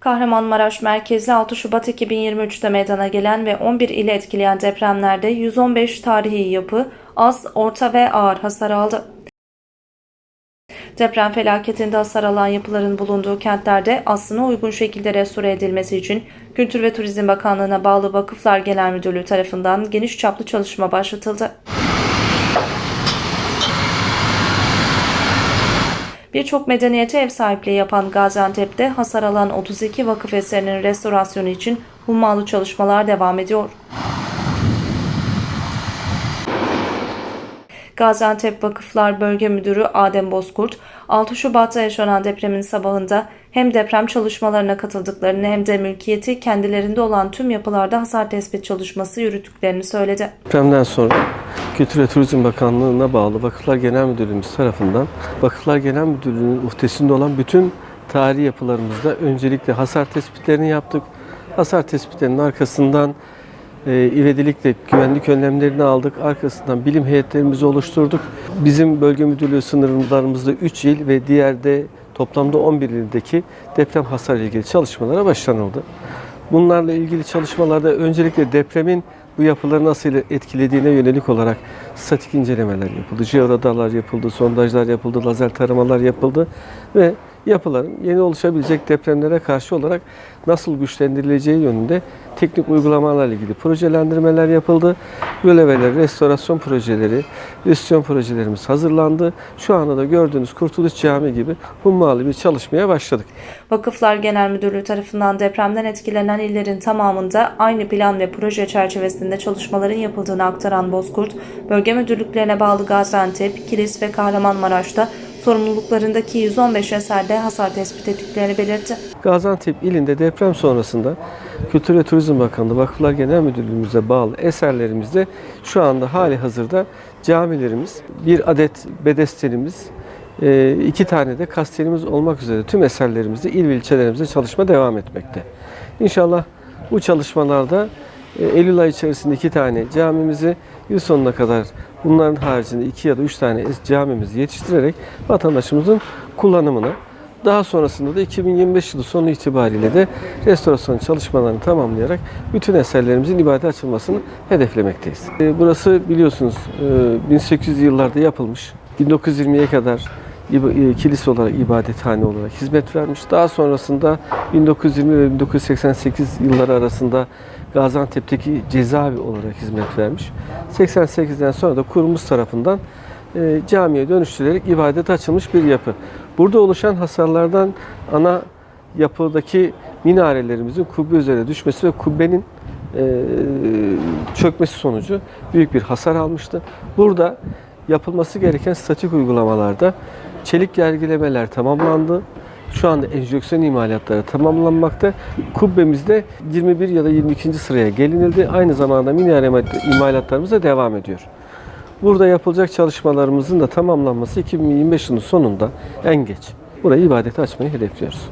Kahramanmaraş merkezli 6 Şubat 2023'te meydana gelen ve 11 ili etkileyen depremlerde 115 tarihi yapı az, orta ve ağır hasar aldı. Deprem felaketinde hasar alan yapıların bulunduğu kentlerde aslına uygun şekilde restore edilmesi için Kültür ve Turizm Bakanlığı'na bağlı Vakıflar Genel Müdürlüğü tarafından geniş çaplı çalışma başlatıldı. Birçok medeniyete ev sahipliği yapan Gaziantep'te hasar alan 32 vakıf eserinin restorasyonu için hummalı çalışmalar devam ediyor. Gaziantep Vakıflar Bölge Müdürü Adem Bozkurt, 6 Şubat'ta yaşanan depremin sabahında hem deprem çalışmalarına katıldıklarını hem de mülkiyeti kendilerinde olan tüm yapılarda hasar tespit çalışması yürüttüklerini söyledi. Depremden sonra Kültür ve Turizm Bakanlığı'na bağlı Vakıflar Genel Müdürlüğümüz tarafından Vakıflar Genel Müdürlüğü'nün uhdesinde olan bütün tarihi yapılarımızda öncelikle hasar tespitlerini yaptık. Hasar tespitlerinin arkasından e, ivedilikle güvenlik önlemlerini aldık. Arkasından bilim heyetlerimizi oluşturduk. Bizim bölge müdürlüğü sınırlarımızda 3 il ve diğerde toplamda 11 ildeki deprem hasar ilgili çalışmalara başlanıldı. Bunlarla ilgili çalışmalarda öncelikle depremin bu yapıları nasıl etkilediğine yönelik olarak statik incelemeler yapıldı. Jeoradarlar yapıldı, sondajlar yapıldı, lazer taramalar yapıldı ve yapıların yeni oluşabilecek depremlere karşı olarak nasıl güçlendirileceği yönünde teknik uygulamalarla ilgili projelendirmeler yapıldı. Röleveler, restorasyon projeleri, restorasyon projelerimiz hazırlandı. Şu anda da gördüğünüz Kurtuluş Camii gibi hummalı bir çalışmaya başladık. Vakıflar Genel Müdürlüğü tarafından depremden etkilenen illerin tamamında aynı plan ve proje çerçevesinde çalışmaların yapıldığını aktaran Bozkurt, bölge müdürlüklerine bağlı Gaziantep, Kilis ve Kahramanmaraş'ta sorumluluklarındaki 115 eserde hasar tespit ettiklerini belirtti. Gaziantep ilinde deprem sonrasında Kültür ve Turizm Bakanlığı Vakıflar Genel Müdürlüğümüze bağlı eserlerimizde şu anda hali hazırda camilerimiz, bir adet bedestenimiz, e, iki tane de kastelimiz olmak üzere tüm eserlerimizde il ve ilçelerimizde çalışma devam etmekte. İnşallah bu çalışmalarda e, Eylül ayı içerisinde iki tane camimizi yıl sonuna kadar bunların haricinde iki ya da üç tane camimizi yetiştirerek vatandaşımızın kullanımına daha sonrasında da 2025 yılı sonu itibariyle de restorasyon çalışmalarını tamamlayarak bütün eserlerimizin ibadete açılmasını hedeflemekteyiz. E, Burası biliyorsunuz e, 1800 yıllarda yapılmış. 1920'ye kadar e, kilise olarak, ibadethane olarak hizmet vermiş. Daha sonrasında 1920 ve 1988 yılları arasında Gaziantep'teki cezaevi olarak hizmet vermiş. 88'den sonra da kurumumuz tarafından e, camiye dönüştürülerek ibadete açılmış bir yapı. Burada oluşan hasarlardan ana yapıdaki minarelerimizin kubbe üzerine düşmesi ve kubbenin e, çökmesi sonucu büyük bir hasar almıştı. Burada yapılması gereken statik uygulamalarda çelik gergilemeler tamamlandı. Şu anda enjeksiyon imalatları tamamlanmakta. Kubbemizde 21 ya da 22. sıraya gelinildi. Aynı zamanda minare imalatlarımız da devam ediyor. Burada yapılacak çalışmalarımızın da tamamlanması 2025 yılının sonunda en geç. Burayı ibadete açmayı hedefliyoruz.